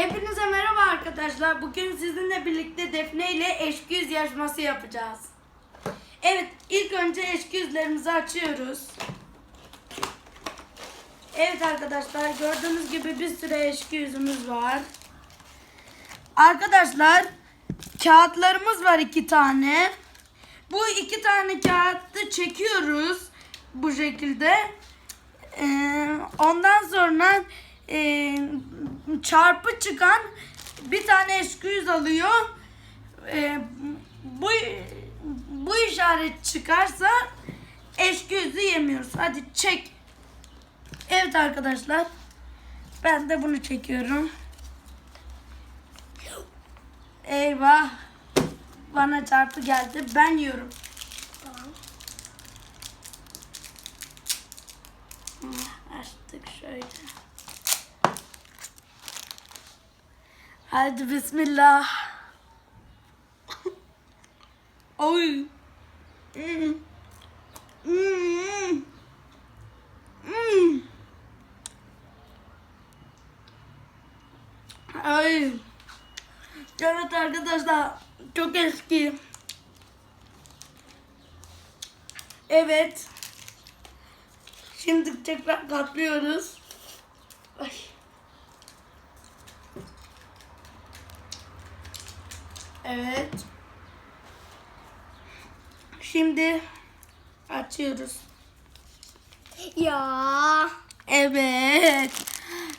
Hepinize merhaba arkadaşlar. Bugün sizinle birlikte Defne ile eşküz yarışması yapacağız. Evet, ilk önce eşküzlerimizi açıyoruz. Evet arkadaşlar, gördüğünüz gibi bir sürü eşküzümüz var. Arkadaşlar, kağıtlarımız var iki tane. Bu iki tane kağıtı çekiyoruz bu şekilde. Ee, ondan sonra e, çarpı çıkan bir tane eşküyüz alıyor. Ee, bu bu işaret çıkarsa eşküyüzü yemiyoruz. Hadi çek. Evet arkadaşlar. Ben de bunu çekiyorum. Eyvah. Bana çarpı geldi. Ben yiyorum. Ah, Açtık şöyle. Hadi bismillah. Oy. Mm. Mm. Mm. Ay. Evet arkadaşlar çok eski. Evet. Şimdi tekrar katlıyoruz. Ay. Evet. Şimdi açıyoruz. Ya. Evet.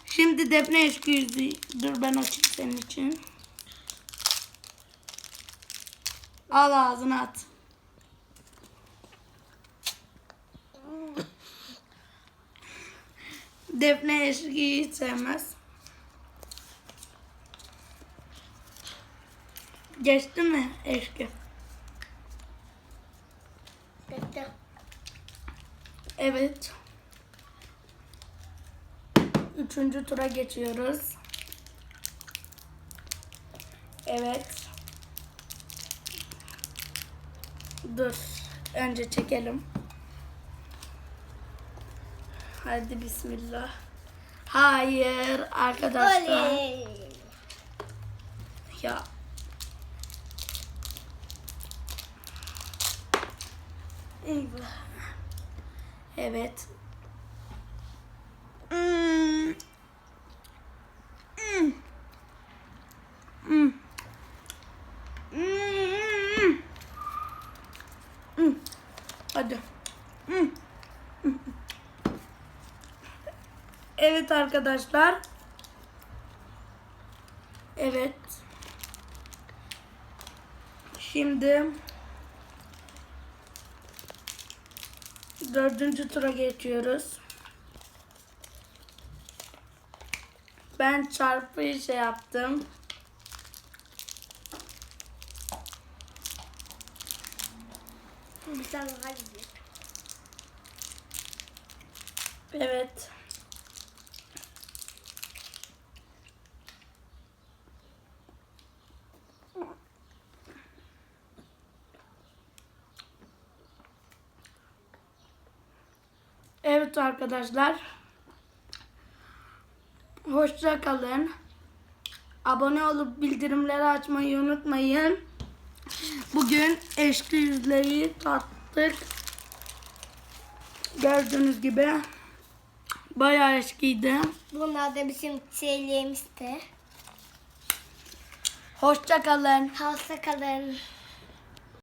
Şimdi defne eşküyüzü. Dur ben açayım senin için. Al ağzına at. Defne eşküyü hiç sevmez. Geçti mi eşkü? Bekle. Evet. Üçüncü tura geçiyoruz. Evet. Dur. Önce çekelim. Hadi bismillah. Hayır arkadaşlar. Oley. Ya. Eyvah. Evet. Hmm. Hmm. Hmm. Hmm. Hmm. Hadi. Hmm. Hmm. Evet arkadaşlar. Evet. Şimdi dördüncü tura geçiyoruz. Ben çarpıyı şey yaptım. Bir daha gidiyor. Evet. Evet arkadaşlar. Hoşça kalın. Abone olup bildirimleri açmayı unutmayın. Bugün eşli yüzleri tattık. Gördüğünüz gibi bayağı eskiydi. Bunlar da bizim şeylerimizdi. Hoşça kalın. Hoşça kalın.